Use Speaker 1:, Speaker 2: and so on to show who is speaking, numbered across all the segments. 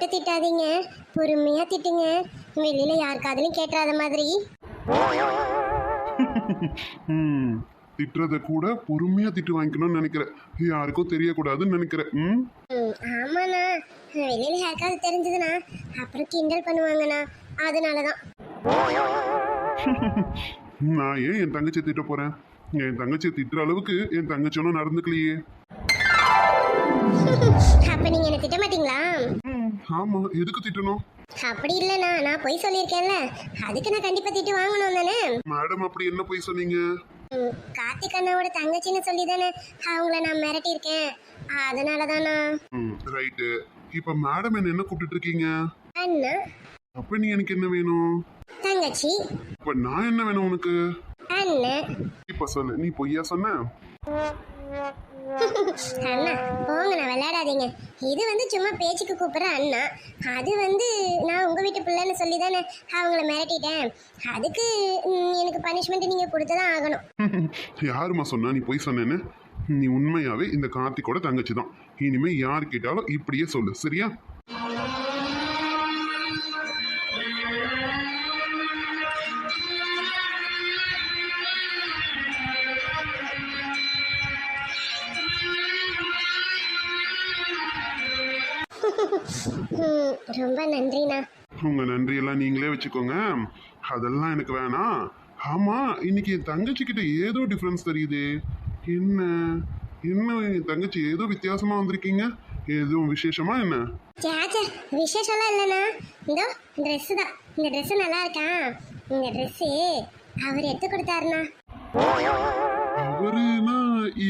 Speaker 1: போட்டு திட்டாதீங்க. பொறுமையா திட்டுங்க. வெளியில யார் காதலையும் கேட்டுறாத மாதிரி.
Speaker 2: ம் திட்டுறத கூட பொறுமையா திட்டு வாங்கிக்கணும்னு நினைக்கிறேன். யாருக்கும் தெரியக்கூடாதுன்னு நினைக்கிறேன். ம்?
Speaker 1: ம், ஆமாண்ணா. வெளியில யாருக்காவது தெரிஞ்சதுன்னா அப்புறம் கிண்டல் பண்ணுவாங்கண்ணா. அதனாலதான்.
Speaker 2: நான் ஏன் என் தங்கச்சியை திட்ட போறேன்? என் தங்கச்சியை திட்டுற அளவுக்கு என் தங்கச்சி ஒன்றும் நடந்துக்கலையே.
Speaker 1: அப்ப நீங்க என்ன திட்ட மாட்டீங்களா?
Speaker 2: ஆமா எதுக்கு திட்டணும்?
Speaker 1: அப்படி இல்லைண்ணா நான் பொய் சொல்லியிருக்கேன்ல. அதுக்கு நான் கண்டிப்பா திட்டு வாங்கணும் தானே?
Speaker 2: மேடம் அப்படி என்ன போய் சொன்னீங்க?
Speaker 1: கார்த்திக் அண்ணாவோட தங்கச்சின்னு சொல்லி தானே அவங்கள நான் மிரட்டியிருக்கேன். அதனால தானா
Speaker 2: ரைட்டு. இப்போ மேடம் என்ன என்ன கூப்பிட்டு இருக்கீங்க
Speaker 1: அண்ணா.
Speaker 2: அப்ப நீ எனக்கு என்ன வேணும்?
Speaker 1: தங்கச்சி.
Speaker 2: இப்ப நான் என்ன வேணும் உனக்கு?
Speaker 1: அண்ணன்
Speaker 2: இப்ப சொல்லு நீ பொய்யா சொன்ன?
Speaker 1: அண்ணா போங்க நான் விளையாடாதீங்க. இது வந்து சும்மா பேச்சுக்கு கூப்பிட்ற அண்ணா. அது வந்து நான் உங்கள் வீட்டு பிள்ளைன்னு சொல்லி தானே அவங்கள மிரட்டிட்டேன். அதுக்கு ம், எனக்கு பனிஷ்மெண்ட் நீங்க கொடுத்துதான் ஆகணும்.
Speaker 2: யாரும்மா சொன்னா நீ பொய் சொன்னேன்னு? நீ உண்மையாவே இந்த கார்த்திக்கோட தங்கச்சி தான் இனிமே யார் கேட்டாலும் இப்படியே சொல்லு சரியா?
Speaker 1: ம், ரொம்ப நன்றிண்ணா.
Speaker 2: உங்க நன்றியெல்லாம் நீங்களே வச்சுக்கோங்க. அதெல்லாம் எனக்கு வேணாம் ஆமா இன்னைக்கு என் தங்கச்சி கிட்ட ஏதோ டிஃப்ரென்ஸ் தெரியுது. என்ன? என்ன என் தங்கச்சி ஏதோ வித்தியாசமா வந்திருக்கீங்க? எதுவும் விசேஷமா என்ன?
Speaker 1: சேச்சே விசேஷம்லாம் இல்லைண்ணா. இதோ ட்ரெஸ்ஸு தான். இந்த ட்ரெஸ்ஸு நல்லா இருக்கா? இந்த ட்ரெஸ்ஸு அவர் எடுத்து கொடுத்தாருண்ணா.
Speaker 2: அவருனா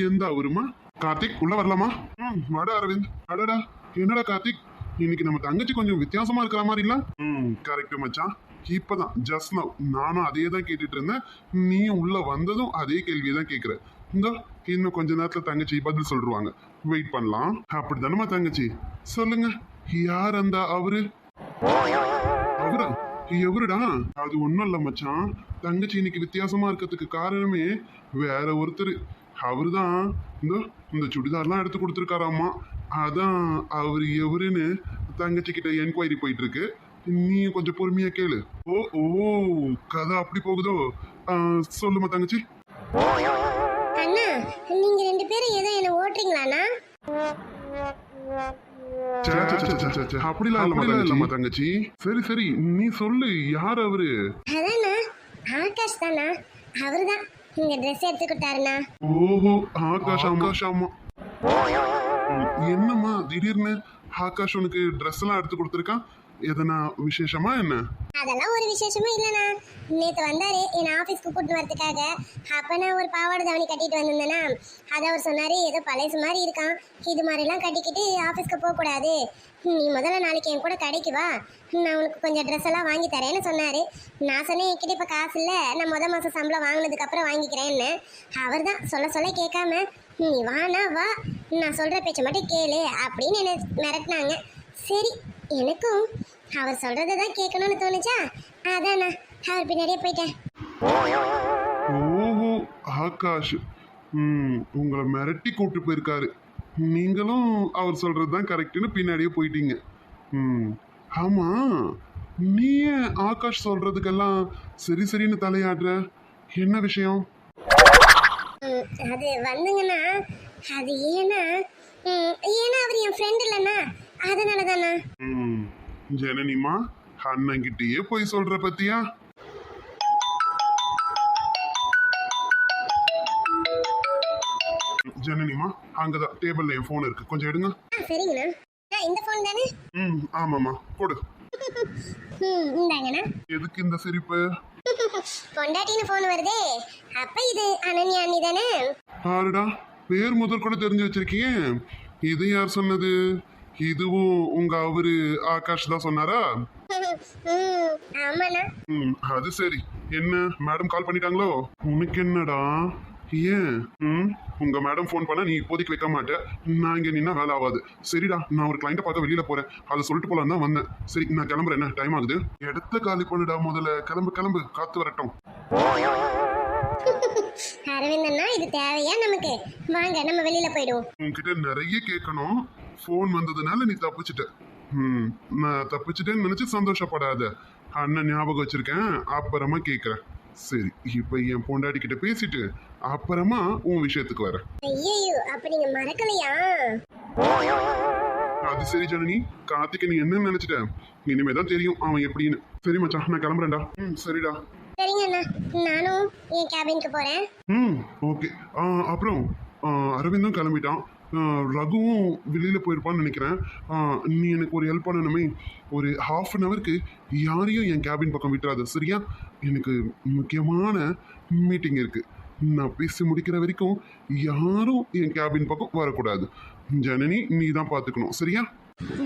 Speaker 2: எந்த அவருமா? கார்த்திக் உள்ள வரலாமா? ம் வாடா அரவிந்த். அடடா என்னடா கார்த்திக்? இன்னைக்கு நம்ம தங்கச்சி கொஞ்சம் வித்தியாசமா இருக்கிற மாதிரி இல்ல ம். கரெக்ட் மச்சான். இப்பதான் ஜஸ்ட் நவ் நானும் அதே தான் கேட்டுட்டு இருந்தேன். நீயும் உள்ள வந்ததும் அதே கேள்வியை தான் கேட்குற இந்த இன்னும் கொஞ்ச நேரத்துல தங்கச்சி பதில் சொல்லிடுவாங்க வெயிட் பண்ணலாம். அப்படிதானம்மா தங்கச்சி? சொல்லுங்க. யார் அந்த அவரு? அவரா? எவருடா? அது ஒண்ணும் இல்ல மச்சான். தங்கச்சி இன்னைக்கு வித்தியாசமா இருக்கிறதுக்கு காரணமே வேற ஒருத்தர். அவருதான். இந்த இந்த சுடிதார்லாம் எடுத்து கொடுத்துருக்காராமா அதான் அவர் எவருன்னு தங்கச்சி கிட்ட என்கொயரி போயிட்டு இருக்கு நீ கொஞ்சம் பொறுமையா கேளு. ஓ ஓ கதை அப்படி போகுதோ? ஆ, சொல்லுமா தங்கச்சி.
Speaker 1: அண்ணா நீங்க ரெண்டு பேரும் ஏதோ என்ன ஓட்டுறீங்களாண்ணா
Speaker 2: சே, சே, சே, சே, சே, சே. அப்படிலாம் இல்லம்மா இல்லம்மா தங்கச்சி. சரி சரி நீ சொல்லு யார் அவரு?
Speaker 1: அதாண்ணா ஆகாஷ் தானா அவரு தான் இந்த ட்ரெஸ் எடுத்து கொடுத்தாருண்ணா.
Speaker 2: ஓஹோ ஆகாஷ் ஆகாஷ் ஆமா என்னம்மா? திடீர்னு ஆகாஷ் உனக்கு ட்ரெஸ் எல்லாம் எடுத்து கொடுத்துருக்கான் எதனா விசேஷமா என்ன?
Speaker 1: அதெல்லாம் ஒரு விசேஷமே இல்லைண்ணா. நேற்று வந்தாரு என் ஆஃபீஸ்க்கு கூட்டிட்டு வரதுக்காக. அப்ப நான் ஒரு பாவாடை தாவணி கட்டிட்டு வந்திருந்தேனா. அத அவர் சொன்னார் ஏதோ பழசு மாதிரி இருக்கான். இது மாதிரிலாம் கட்டிக்கிட்டு ஆஃபீஸ்க்கு போகக்கூடாது நீ முதல்ல நாளைக்கு என் கூட கடைக்கு வா. நான் உனக்கு கொஞ்சம் ட்ரெஸ் எல்லாம் வாங்கி தரேன்னு சொன்னார். நான் சொன்னேன் என்கிட்ட இப்போ காசு இல்லை. நான் முத மாதம் சம்பளம் வாங்கினதுக்கப்புறம் வாங்கிக்கிறேன்னு. அவர் தான் சொல்ல சொல்ல கேட்காம நீ வானா வா. நான் சொல்கிற பேச்சை மட்டும் கேளு அப்படின்னு என்னை மிரட்டினாங்க. சரி எனக்கும் அவர் சொல்றதை தான் கேட்கணும்னு தோணுச்சா? அதான் நான். அவர் பின்னாடியே போயிட்டேன்.
Speaker 2: ஓஹோ ஆகாஷ். ம் உங்களை மிரட்டி கூப்பிட்டு போயிருக்காரு. நீங்களும் அவர் சொல்கிறது தான் கரெக்டுன்னு பின்னாடியே போயிட்டீங்க. ம் ஆமாம் நீ ஏன் ஆகாஷ் சொல்கிறதுக்கெல்லாம் சரி சரின்னு தலையாடுற என்ன விஷயம்?
Speaker 1: அது வந்துங்கண்ணா. அது ஏன்னா ஏன்னா அவர் என் ஃப்ரெண்ட் இல்லைண்ணா. அதனால தாண்ணா
Speaker 2: ஜனனிமா அண்ணங்கிட்டயே போய் சொல்ற பத்தியா? ஜனனிமா அங்கதான் டேபிள்ல என் ஃபோன் இருக்கு. கொஞ்சம் எடுங்க.
Speaker 1: சரிங்கண்ணா. இந்த ஃபோன் தானே?
Speaker 2: ம் ஆமாம்மா கொடு. எதுக்கு இந்த சிரிப்பு?
Speaker 1: பொண்டாட்டின்னு ஃபோன் வருதே. அப்ப இது அனன்யா அண்ணி தானே?
Speaker 2: பாருடா பேர் முதல் கூட தெரிஞ்சு வச்சிருக்கீங்க இது யார் சொன்னது? இதுவும் உங்க அவரு ஆகாஷ் தான் சொன்னாரா? அது சரி. என்ன மேடம் கால் பண்ணிட்டாங்களோ? உனக்கு என்னடா? ஏன்? ம்? உங்க மேடம் ஃபோன் பண்ணா நீ இப்போதைக்கு வைக்க மாட்டே. நான் இங்க நின்னா வேலை ஆகாது. சரிடா நான் ஒரு கிளைண்ட்டை பார்க்க வெளியில போறேன். அதை சொல்லிட்டு போலாம் தான் வந்தேன். சரி நான் கிளம்புறேன். என்ன டைம் ஆகுது? இடத்த காலி பண்ணுடா முதல்ல. கிளம்பு கிளம்பு. காத்து வரட்டும்.
Speaker 1: அரவிந்தண்ணா இது தேவையா நமக்கு? வாங்க நம்ம வெளியில போயிடுவோம்.
Speaker 2: உன்கிட்ட நிறைய கேட்கணும். ஃபோன் வந்ததுனால நீ தப்பிச்சிட்ட. ம் நான் தப்பிச்சிட்டேன்னு நினைச்சு சந்தோஷப்படாத. அண்ணன் ஞாபகம் வச்சிருக்கேன். அப்புறமா கேட்குறேன் சரி இப்போ என் பொண்டாட்டி கிட்ட பேசிட்டு அப்புறமா உன் விஷயத்துக்கு வரேன்.
Speaker 1: ஐயோ அப்ப நீங்க மறக்கலையா?
Speaker 2: அது சரி ஜனனி. கார்த்திக் நீ என்ன நினைச்சிட்ட? இனிமே தான் தெரியும் அவன் எப்படின்னு. சரி மச்சான் நான் கிளம்புறேன்டா. ம் சரிடா.
Speaker 1: சரிங்க அண்ணா. நானும் என் கேபினுக்கு போறேன்.
Speaker 2: ம் ஓகே. அப்புறம் அரவிந்தும் கிளம்பிட்டான். ரகுவும் வெளியில் போயிருப்பான்னு நினைக்கிறேன். நீ எனக்கு ஒரு ஹெல்ப் பண்ணணுமே. ஒரு ஹாஃப் அன் ஹவருக்கு யாரையும் என் கேபின் பக்கம் விட்டுறாத சரியா? எனக்கு முக்கியமான மீட்டிங் இருக்கு. நான் பேசி முடிக்கிற வரைக்கும் யாரும் என் கேபின் பக்கம் வரக்கூடாது. ஜனனி நீ தான் பார்த்துக்கணும் சரியா?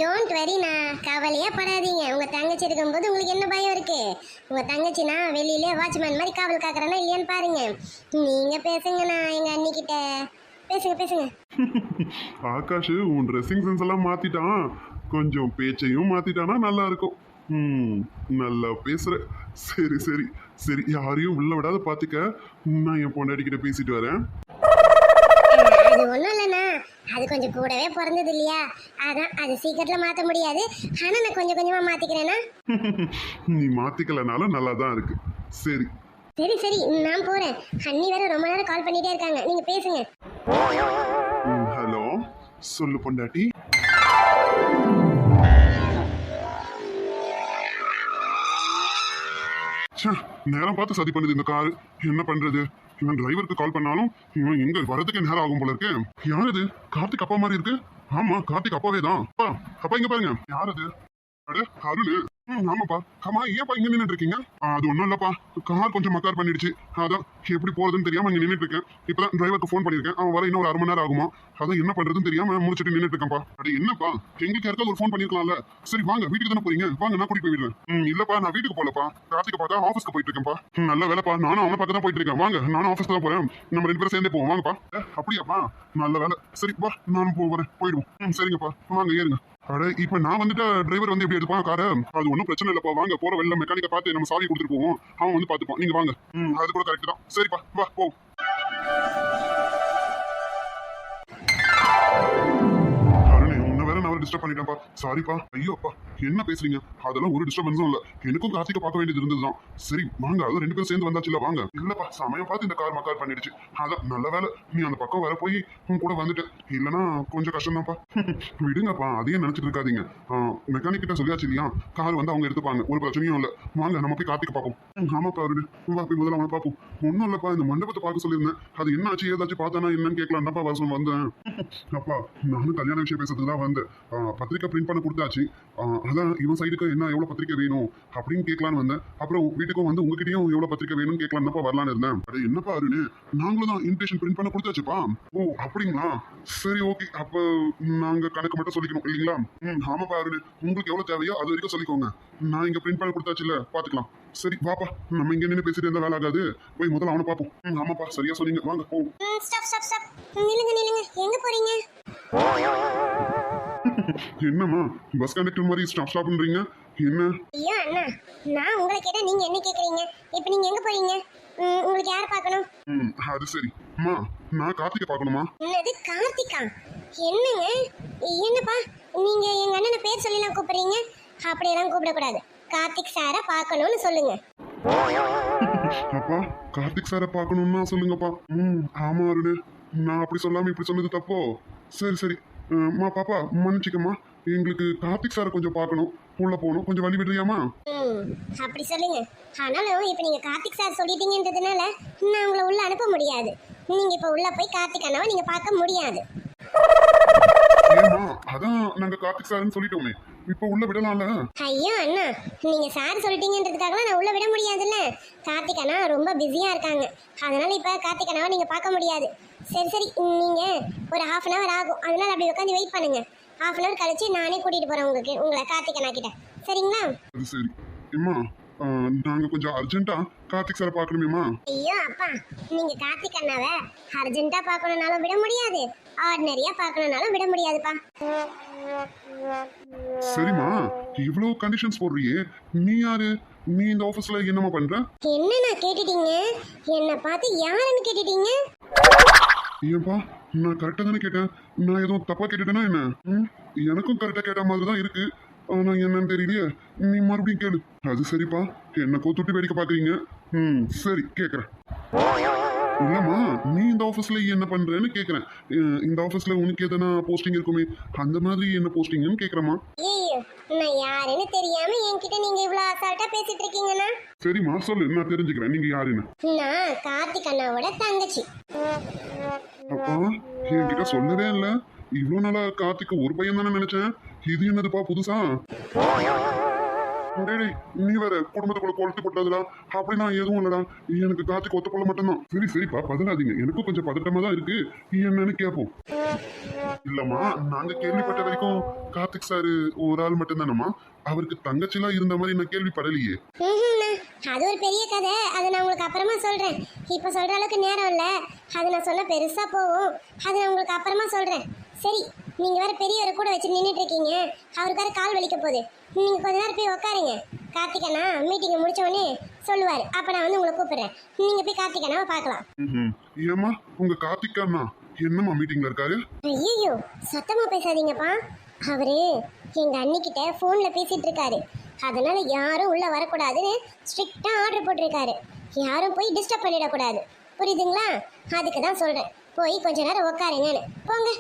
Speaker 1: டோன்ட் வெரி நான் கவலையே படாதீங்க. உங்க தங்கச்சி இருக்கும்போது உங்களுக்கு என்ன பயம் இருக்கு? உங்க தங்கச்சினா வெளியிலே வாட்ச்மேன் மாதிரி காவல் காக்குறானா இல்லையான்னு பாருங்க. நீங்க பேசுங்கண்ணா எங்க அண்ணி கிட்ட பேசுங்க பேசுங்க.
Speaker 2: ஆகாஷ் உன் ட்ரெஸ்ஸிங் சென்ஸ் எல்லாம் மாத்திட்டான். கொஞ்சம் பேச்சையும் மாத்திட்டானா நல்லா இருக்கும். ம் நல்லா பேசுற. சரி சரி சரி யாரையும் உள்ள விடாத பாத்துக்க. நான் என் பொண்டாட்டி கிட்ட பேசிட்டு வரேன்.
Speaker 1: அது ஒன்றும் இல்லைண்ணா. அது கொஞ்சம் கூடவே பிறந்தது இல்லையா? அதான் அது சீக்கிரத்தில் மாற்ற முடியாது. ஆனால் நான் கொஞ்சம் கொஞ்சமாக மாற்றிக்கிறேன்னா
Speaker 2: நீ மாத்திக்கலனாலும் நல்லா தான் இருக்கு. சரி.
Speaker 1: சரி சரி நான் போகிறேன் அண்ணி வேற ரொம்ப நேரம் கால் பண்ணிட்டே இருக்காங்க. நீங்கள் பேசுங்க.
Speaker 2: ஹலோ. சொல்லு பொண்டாட்டி. ச்சே, நேரம் பார்த்து சதி பண்ணுது இந்த கார். என்ன பண்றது? இவன் டிரைவருக்கு கால் பண்ணாலும் இவன் எங்க வரதுக்கு நேரம் ஆகும் போல இருக்கு. யார் இது? கார்த்திக் அப்பா மாதிரி இருக்கு? ஆமா கார்த்திக் அப்பாவே தான். அப்பா அப்பா இங்க பாருங்க. யார் அது? அட அருள் ம், ஆமாப்பா. ஆமா ஏன்ப்பா இங்க நின்னுட்டு இருக்கீங்க அது ஒண்ணும் இல்லப்பா. கார் கொஞ்சம் மக்கார் பண்ணிடுச்சு. அதான் எப்படி போறதுன்னு தெரியாம இங்க நின்னுட்டு இருக்கேன் இப்பதான் டிரைவருக்கு ஃபோன் பண்ணிருக்கேன் அவன் வர இன்னும் ஒரு அரை மணி நேரம் ஆகுமா? அதான் என்ன பண்றதுன்னு தெரியாம முடிச்சுட்டு நின்னுட்டு இருக்கேன்ப்பா அட என்னப்பா? எங்களுக்கு யாருக்காவது ஒரு ஃபோன் பண்ணிருக்கலாம்ல. சரி வாங்க வீட்டுக்கு தானே போறீங்க? வாங்க நான் கூட்டிட்டு போய் விடுறேன். ம், இல்லப்பா நான் வீட்டுக்கு போலப்பா கார்த்திகை பார்க்க ஆஃபீஸ்க்கு போயிட்டு இருக்கேன்ப்பா நல்ல வேலைப்பா. நானும் அவனை பார்க்க தான் போயிட்டு இருக்கேன் வாங்க நானும் ஆஃபீஸ்க்கு தான் போறேன். நம்ம ரெண்டு பேரும் சேர்ந்தே போவோம். வாங்கப்பா. அப்படியாப்பா? நல்ல வேலை. சரி வா நானும் போகிறேன் போயிடுவோம். ம் சரிங்கப்பா. வாங்க ஏறுங்க. அட இப்ப நான் வந்துட்டு டிரைவர் வந்து எப்படி எடுப்பான்? காரை? அது ஒன்றும் பிரச்சனை இல்லைப்பா. வாங்க போற வெளில மெக்கானிக்கை பார்த்து நம்ம சாவி கொடுத்துட்டு போவோம். அவன் வந்து பார்த்துப்பான். நீங்க வாங்க. ம் அது கூட கரெக்ட் தான். சரிப்பா வா போ. அருணே உன்னை வேற நான் டிஸ்டர்ப் பண்ணிட்டேன்ப்பா. சாரிப்பா ஐயோப்பா. என்ன பேசுறீங்க? அதெல்லாம் ஒரு டிஸ்டர்பன்ஸும் இல்ல. எனக்கும் கார்த்திகை பார்க்க வேண்டியது இருந்ததுதான். சரி வாங்க அதுவும் ரெண்டு பேரும் சேர்ந்து வந்தாச்சுல வாங்க. இல்லப்பா சமயம் பார்த்து இந்த கார் மக்கார் பண்ணிடுச்சு. அதான் நல்ல வேலை. நீ அந்த பக்கம் வர போய் உன் கூட வந்துட்டு. இல்லனா கொஞ்சம் கஷ்டம்தான்ப்பா. விடுங்கப்பா அதையும் நினைச்சிட்டு இருக்காதீங்க. மெக்கானிக் கிட்ட சொல்லியாச்சு இல்லையா? கார் வந்து அவங்க எடுத்துப்பாங்க. ஒரு பிரச்சனையும் இல்ல. வாங்க நம்ம போய் கார்த்திகை பார்ப்போம். ஆமாப்பா அருண் வா போய் முதல்ல அவனை பார்ப்போம். ஒன்றும் இல்லப்பா இந்த மண்டபத்தை பார்க்க சொல்லியிருந்தேன். அது என்ன ஆச்சு ஏதாச்சும் பார்த்தானா என்னன்னு கேட்கலாம் தான்ப்பா வர வந்தேன். அப்பா நானும் கல்யாண விஷயம் பேசுறதுக்கு தான் வந்தேன். பத்திரிக்கை பிரிண்ட் பண்ண கொடுத்தாச்சு. அதான் இவன் சைடுக்கு என்ன எவ்வளோ பத்திரிக்கை வேணும் அப்படின்னு கேட்கலான்னு வந்தேன். அப்புறம் வீட்டுக்கும் வந்து உங்ககிட்டயும் எவ்வளோ பத்திரிக்கை வேணும்னு கேட்கலாம் தான்ப்பா வரலான்னு இருந்தேன். அது என்னப்பா அருண்? நாங்களும் தான் இன்விடேஷன் பிரிண்ட் பண்ண கொடுத்தாச்சுப்பா. ஓ அப்படிங்களா? சரி ஓகே அப்போ நாங்கள் கணக்கு மட்டும் சொல்லிக்கணும் இல்லைங்களா? ம் ஆமாப்பா அருண். உங்களுக்கு எவ்வளோ தேவையோ அது வரைக்கும் சொல்லிக்கோங்க. நான் இங்கே பிரிண்ட் பண்ண கொடுத்தாச்சுல பார்த்துக்கலாம் சரி வாப்பா. நம்ம இங்கே நின்று பேசிட்டு இருந்தா வேலை ஆகாது. போய் முதல்ல அவனை பார்ப்போம். ம் ஆமாப்பா. சரியா சொன்னீங்க. வாங்க போ.
Speaker 1: ஸ்டாப் ஸ்டாப் ஸ்டாப் நில்லுங்க நில்லுங்க. எங்கே போறீங்க?
Speaker 2: என்னம்மா பஸ் கண்டக்டர் மாதிரி ஸ்டாப் ஸ்டாப் பண்றீங்க? என்ன?
Speaker 1: ஐயோ அண்ணா நான் உங்களை கேட்டால் நீங்கள் என்ன கேட்குறீங்க இப்போ நீங்கள் எங்கே போகிறீங்க உங்களுக்கு யார் பார்க்கணும்?
Speaker 2: ம் அது சரி. அம்மா நான் கார்த்திகை பார்க்கணுமா?
Speaker 1: என்னது கார்த்திகா? என்னங்க? என்னப்பா நீங்க எங்க அண்ணனை பேர் சொல்லிலாம் கூப்பிடுறீங்க? அப்படியெல்லாம் கூப்பிடக்கூடாது. கார்த்திக் சாரை பார்க்கணும்னு சொல்லுங்க.
Speaker 2: அப்பா கார்த்திக் சாரை பார்க்கணும்னா சொல்லுங்கப்பா. ம் ஆமா அருணு. நான் அப்படி சொல்லாம இப்படி சொன்னது தப்போ? சரி சரி. அம்மா பாப்பா மன்னிச்சுக்கம்மா. எங்களுக்கு கார்த்திக் சாரை கொஞ்சம் பார்க்கணும். உள்ள போகணும். கொஞ்சம் வழி விடுறியாமா
Speaker 1: அப்படி சொல்லுங்க. ஆனாலும் இப்போ நீங்க கார்த்திக் சார் சொல்லிட்டீங்கன்றதுனால நான் உங்களை உள்ள அனுப்ப முடியாது. நீங்க இப்போ உள்ள போய் கார்த்திக் அண்ணாவை நீங்க பார்க்க முடியாது.
Speaker 2: அதான் நாங்க கார்த்திக் சார்னு சொல்லிட்டோமே. இப்போ உள்ள விடலாம்ல?
Speaker 1: ஐயோ அண்ணா நீங்க சார் சொல்லிட்டீங்கன்றதுக்காகலாம் நான் உள்ள விட முடியாதுல்ல. கார்த்திக் அண்ணா ரொம்ப பிஸியா இருக்காங்க. அதனால இப்ப கார்த்திக் அண்ணாவை நீங்க பார்க்க முடியாது. சரி சரி நீங்க ஒரு ஹாஃப் அன் ஹவர் ஆகும். அதனால அப்படி உட்காந்து வெயிட் பண்ணுங்க. ஹாஃப் அன் ஹவர் கழிச்சு நானே கூட்டிட்டு போறேன் உங்களுக்கு உங்களை கார்த்திக் அண்ணா கிட்ட. சரிங்களா?
Speaker 2: அது சரி. அம்மா ஆ, நாங்க கொஞ்சம் அர்ஜென்ட்டா கார்த்திக் சாரை பார்க்கணுமேம்மா?
Speaker 1: ஐயோ அப்பா நீங்க கார்த்திக் அண்ணாவை அர்ஜென்ட்டா பார்க்கணும்னாலும் விட முடியாது. ஆர்டினரியா பார்க்கணும்னாலும் விட முடியாதுப்பா.
Speaker 2: சரிம்மா இவ்வளோ கண்டிஷன்ஸ் போடுறியே. நீ யாரு? நீ இந்த ஆஃபீஸ்ல என்னம்மா பண்ற?
Speaker 1: என்னண்ணா கேட்டுட்டீங்க? என்னை பார்த்து யாருன்னு கேட்டுட்டீங்க?
Speaker 2: ஏன்பா? நான் கரெக்டாக தானே கேட்டேன்? நான் எதுவும் தப்பா கேட்டுட்டேனா என்ன? ம், எனக்கும் கரெக்டாக கேட்ட மாதிரி தான் இருக்கு. ஆனா என்னன்னு தெரியலையே. நீ மறுபடியும் கேளு. அது சரிப்பா. என்ன கோத்துட்டு வேடிக்கை பாக்குறீங்க ம் சரி கேக்குறேன். இல்லம்மா நீ இந்த ஆஃபீஸ்ல என்ன பண்றேன்னு கேக்குறேன். அஹ் இந்த ஆஃபீஸ்ல உனக்கு எதனா போஸ்டிங் இருக்குமே? அந்த மாதிரி என்ன போஸ்டிங்னு கேக்குறேம்மா.
Speaker 1: ஐயோ நான் யாருன்னு தெரியாம என்கிட்ட நீங்க இவ்வளவு அசால்ட்டா பேசிட்டு இருக்கீங்கன்னா?
Speaker 2: சரிம்மா சொல்லு. நான் தெரிஞ்சுக்கிறேன். நீங்க யாருன்னு.
Speaker 1: நான் கார்த்திக் அண்ணாவோட தங்கச்சி.
Speaker 2: அப்பா என்கிட்ட சொல்லவே இல்ல. இவ்வளவு நாளா கார்த்திக் ஒரு பையன் தானே நினைச்சேன். இது என்னதுப்பா புதுசா? டேய், நீ வேற குடும்பத்துக்குள்ள கொளுத்து அப்படி அப்படின்னா எதுவும் இல்லடா. எனக்கு கார்த்திக் ஒத்த கொள்ள மட்டும்தான். சரி சரிப்பா பதறாதீங்க. எனக்கும் கொஞ்சம் பதட்டமா தான் இருக்கு. என்னன்னு கேட்போம் இல்லம்மா நாங்க கேள்விப்பட்ட வரைக்கும் கார்த்திக் சாரு ஒரு ஆள் மட்டும்தானம்மா? அவருக்கு தங்கச்சிலாம் இருந்த மாதிரி நான் கேள்விப்படலையே.
Speaker 1: அது ஒரு பெரிய கதை. அதை நான் உங்களுக்கு அப்புறமா சொல்றேன். இப்போ சொல்ற அளவுக்கு நேரம் இல்ல. அது நான் சொன்ன பெருசா போகும். அது நான் உங்களுக்கு அப்புறமா சொல்றேன். சரி நீங்க வேற பெரியவரை கூட வச்சு நின்றுட்டு இருக்கீங்க. அவருக்கு வேற கால் வலிக்க போகுது. நீங்க கொஞ்ச நேரம் போய் உட்காருங்க கார்த்திகண்ணா மீட்டிங்கை முடிச்ச உடனே சொல்லுவார். அப்ப நான் வந்து உங்களை கூப்பிடுறேன். நீங்க போய் கார்த்திகண்ணாவை பார்க்கலாம்.
Speaker 2: ம்ஹும். ஏம்மா உங்க கார்த்திக் அண்ணா என்னம்மா மீட்டிங்ல இருக்காரு?
Speaker 1: ஐயோ சத்தமா பேசாதீங்கப்பா. அவரு எங்க அண்ணிக்கிட்ட ஃபோன்ல பேசிட்டு இருக்காரு. அதனால யாரும் உள்ள வரக்கூடாதுன்னு ஸ்ட்ரிக்டா ஆர்டர் போட்டிருக்காரு. யாரும் போய் டிஸ்டர்ப் பண்ணிடக்கூடாது. புரியுதுங்களா? அதுக்கு தான் சொல்றேன். போய் கொஞ்ச நேரம் உட்காருங்கன்னு போங்க.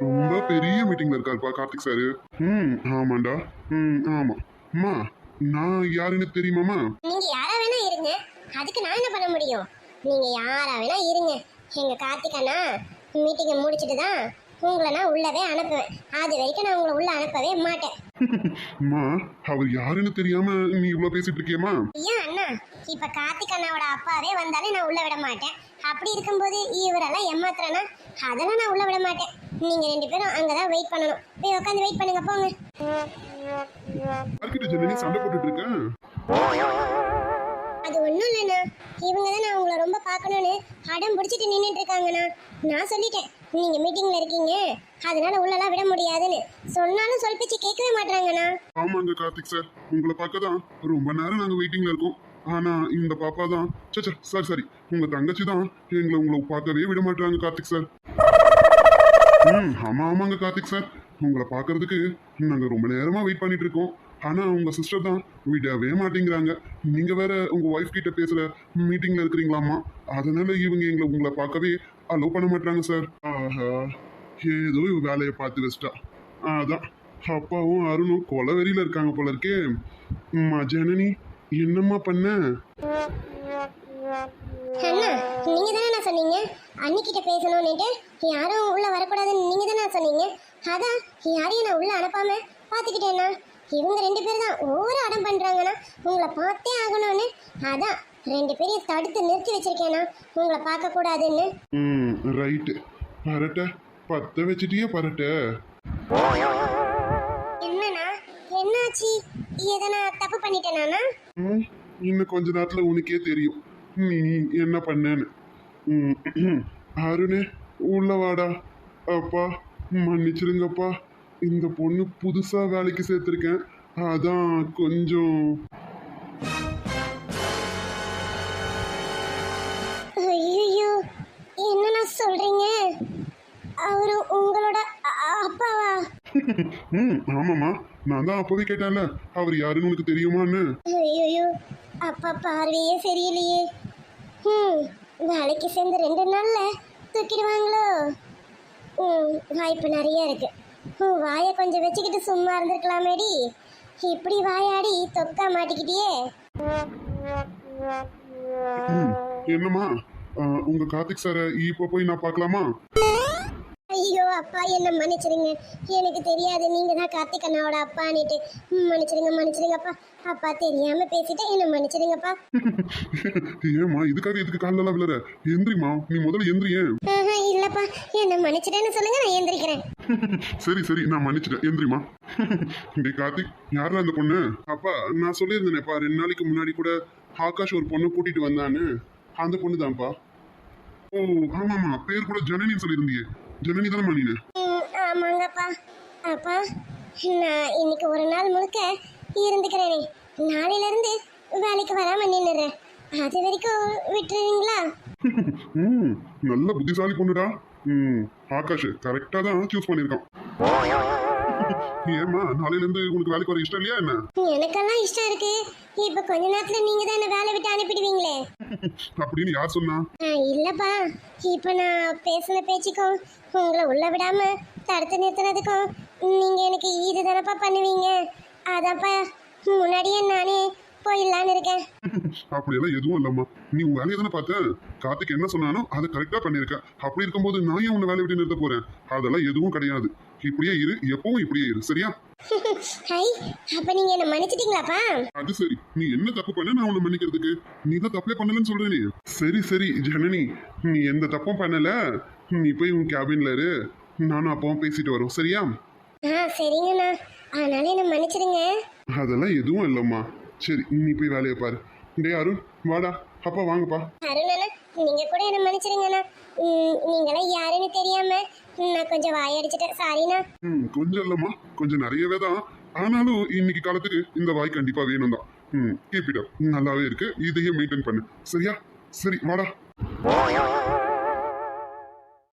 Speaker 2: ரொம்ப பெரிய மீட்டிங்ல இருக்காருப்பா கார்த்திக் சார். ம். ஆமாண்டா. ம் ஆமா. அம்மா நான் யாருன்னு தெரியுமாம்மா?
Speaker 1: நீங்க யாரா வேணா இருங்க. அதுக்கு நான் என்ன பண்ண முடியும்? நீங்க யாரா வேணா இருங்க. எங்க கார்த்திகண்ணா மீட்டிங்கை முடிச்சிட்டு தான் உங்களை நான் உள்ளவே அனுப்புவேன். அது வரைக்கும் நான் உங்களை உள்ள அனுப்பவே மாட்டேன்.
Speaker 2: அம்மா அவர் யாருன்னு தெரியாம நீ இவ்வளவு பேசிட்டு இருக்கியம்மா?
Speaker 1: ஏன் அண்ணா இப்ப கார்த்திக் அண்ணாவோட அப்பாவே வந்தாலே நான் உள்ள விட மாட்டேன். அப்படி இருக்கும்போது இவரெல்லாம் ஏமாத்துறேன்னா அதெல்லாம் நான் உள்ள விட மாட்டேன். நீங்க ரெண்டு பேரும் அங்கதான் வெயிட் பண்ணணும். போய் உட்காந்து வெயிட் பண்ணுங்க போங்க.
Speaker 2: சண்டை போட்டுட்டு இருக்கேன்
Speaker 1: அது ஒண்ணும் இல்லைண்ணா. இவங்க தான் நான் உங்களை ரொம்ப பார்க்கணும்னு அடம் பிடிச்சிட்டு நின்றுட்டு இருக்காங்கண்ணா. நான் சொல்லிட்டேன். நீங்க மீட்டிங்ல இருக்கீங்க. அதனால உள்ளலாம் விட முடியாதுன்னு சொன்னாலும் சொல் பேச்சு கேட்கவே மாட்டாங்கண்ணா
Speaker 2: ஆமாங்க கார்த்திக் சார். உங்களை பார்க்க தான் ரொம்ப நேரம் நாங்க வெயிட்டிங்ல இருக்கோம். ஆனா இந்த பாப்பா தான் சச்சா சார் சரி உங்க தங்கச்சி தான் எங்களை உங்களை பார்க்கவே விட மாட்டாங்க கார்த்திக் சார். ம் ஆமா ஆமாங்க கார்த்திக் சார். உங்களை பார்க்கறதுக்கு நாங்க ரொம்ப நேரமா வெயிட் பண்ணிட்டு இருக்கோம். ஆனா உங்க சிஸ்டர் தான் விடவே மாட்டேங்கிறாங்க. நீங்க வேற உங்க ஒய்ஃப் கிட்ட பேசுற மீட்டிங்ல இருக்கிறீங்களாமா அதனால இவங்க எங்களை உங்களை பார்க்கவே அலோவ் பண்ண மாட்டாங்க சார். ஆஹா. ஏதோ இவ வேலையை பார்த்து வச்சிட்டா. அதான். அப்பாவும் அருணும் கொலவெறியில இருக்காங்க போல இருக்கே. அம்மா ஜனனி என்னம்மா பண்ண?
Speaker 1: அண்ணா நீங்க தானே நான் சொன்னீங்க? அன்னிக்கிட்ட பேசணும்னுட்டு யாரும் உள்ள வரக்கூடாதுன்னு நீங்க தானே சொன்னீங்க? அதான் யாரையும் நான் உள்ள அனுப்பாம பாத்துக்கிட்டேன்னா இவங்க ரெண்டு பேரும் தான் ஒவ்வொரு அடம் பண்றாங்கன்னா உங்களை பார்த்தே ஆகணும்னு. அதான் ரெண்டு பேரையும் தடுத்து நிறுத்தி வச்சிருக்கேனா உங்களை பார்க்க கூடாதுன்னு
Speaker 2: ம் ரைட்டு. பரட்ட. பத்த வச்சிட்டியே பரட்ட.
Speaker 1: என்னண்ணா? என்னாச்சு? எதனா தப்பு பண்ணிட்டேனாண்ணா?
Speaker 2: ம் இன்னும் கொஞ்ச நேரத்துல உனக்கே தெரியும். நீ என்ன பண்ணேன்னு. அருணே உள்ள வாடா. அப்பா மன்னிச்சிருங்கப்பா. இந்த பொண்ணு புதுசா வேலைக்கு சேர்த்துருக்கேன். அதான் கொஞ்சம் ம் ஆமாம்மா. நான் தான் அப்பவே கேட்டேன்ல. அவர் யாருன்னு உனக்கு தெரியுமான்னு?
Speaker 1: ஐயோ அப்பா பார்வையே சரியில்லையே. ம் வேலைக்கு சேர்ந்து ரெண்டு நாள்ல தூக்கிடுவாங்களோ? ம் வாய்ப்பு நிறைய இருக்கு. உன் வாயை கொஞ்சம் வச்சுக்கிட்டு சும்மா இருந்திருக்கலாமேடி. இப்படி வாயாடி தொக்கா மாட்டிக்கிட்டியே.
Speaker 2: ம் என்னம்மா? ஆ, உங்க கார்த்திக் சாரை இப்போ போய் நான் பார்க்கலாமா?
Speaker 1: அப்பா என்ன மன்னிச்சிருங்க. எனக்கு தெரியாது நீங்க தான் கார்த்திக் அண்ணாவோட அப்பான்னுட்டு. மன்னிச்சிருங்க மன்னிச்சிருங்க அப்பா. தெரியாம பேசிட்டேன் என்ன மன்னிச்சிருங்கப்பா
Speaker 2: ஏம்மா இதுக்காக இதுக்கு காலெல்லாம் விழுற? எந்திரிம்மா நீ முதல்ல எந்திரியேன்
Speaker 1: ஆஹா, இல்லப்பா. என்ன மன்னிச்சிட்டேன்னு சொல்லுங்க நான் எந்திரிக்கிறேன்.
Speaker 2: சரி சரி நான் மன்னிச்சிட்டேன். எந்திரிமா டேய் கார்த்திக் யாரா அந்த பொண்ணு? அப்பா நான் சொல்லியிருந்தேனேப்பா ரெண்டு நாளைக்கு முன்னாடி கூட ஆகாஷ் ஒரு பொண்ணை கூட்டிட்டு வந்தான்னு. அந்த பொண்ணு தான்ப்பா ஓ ஆமாம்மா பேர் கூட ஜனனின்னு சொல்லியிருந்தியே. ஜனனி தானே நீனு
Speaker 1: ஆமாங்கப்பா. அப்பா நான் இன்னைக்கு ஒரு நாள் முழுக்க இருந்துக்கிறேனே. நாளையில இருந்து வேலைக்கு வராம நின்னுறேன் அது வரைக்கும் விட்டுருவீங்களா
Speaker 2: ம் நல்ல புத்திசாலி பொண்ணுடா. ம் ஆகாஷ் கரெக்டாக தான் சூஸ் பண்ணியிருக்கான். ஏம்மா நாளையில இருந்து உனக்கு வேலைக்கு வர இஷ்டம் இல்லையா என்ன?
Speaker 1: எனக்கெல்லாம் இஷ்டம் இருக்கு. இப்ப கொஞ்ச நேரத்துல நீங்க தான் என்ன வேலை விட்டு அனுப்பிடுவீங்களே.
Speaker 2: அப்படின்னு யார் சொன்னா?
Speaker 1: இல்லப்பா. இப்ப நான் பேசின பேச்சுக்கும் உங்களை உள்ள விடாம தடுத்து நிறுத்தினதுக்கும் நீங்க எனக்கு இது தானப்பா பண்ணுவீங்க. அதான்ப்பா முன்னாடியே நானே போயிடலான்னு இருக்கேன்.
Speaker 2: அப்படியெல்லாம் எதுவும் இல்லம்மா. நீ உன் வேலையை தானே பார்த்த? கார்த்திக் என்ன சொன்னானோ அதை கரெக்டா பண்ணிருக்க அப்படி இருக்கும்போது நான் ஏன் உன்னை வேலையை விட்டு நிறுத்த போறேன்? அதெல்லாம் எதுவும் கிடையாது. இப்படியே இரு எப்பவும் இப்படியே இரு சரியா?
Speaker 1: ஹை அப்ப நீங்க என்ன மன்னிச்சிட்டீங்களாப்பா?
Speaker 2: அது சரி. நீ என்ன தப்பு பண்ண நான் உன்னை மன்னிக்கிறதுக்கு? நீ தான் தப்பே பண்ணலன்னு சொல்றேனே. சரி சரி ஜனனி நீ எந்த தப்பும் பண்ணல. நீ போய் உன் கேபின்ல இரு. நானும் அப்பாவும் பேசிட்டு வரோம் சரியா?
Speaker 1: ஆ சரிங்கண்ணா. அதனால என்ன மன்னிச்சிடுங்க.
Speaker 2: அதெல்லாம் எதுவும் இல்லம்மா. சரி நீ போய் வேலையை பாரு. டேய் அருண் வாடா. அப்பா வாங்கப்பா.
Speaker 1: அருணண்ணா நீங்க கூட என்ன மன்னிச்சிடுங்கண்ணா. நீங்களாம் யாருன்னு தெரியாம நான் கொஞ்சம் வாயடிச்சிட்டேன். சாரிண்ணா
Speaker 2: ம் கொஞ்சம் இல்லம்மா. கொஞ்சம் நிறையவே தான். ஆனாலும் இன்னைக்கு காலத்துக்கு இந்த வாய் கண்டிப்பா வேணும் தான் ம் கீப் இட் நல்லாவே இருக்கு. இதையே மெயின்டைன் பண்ணு. சரியா? சரி வாடா.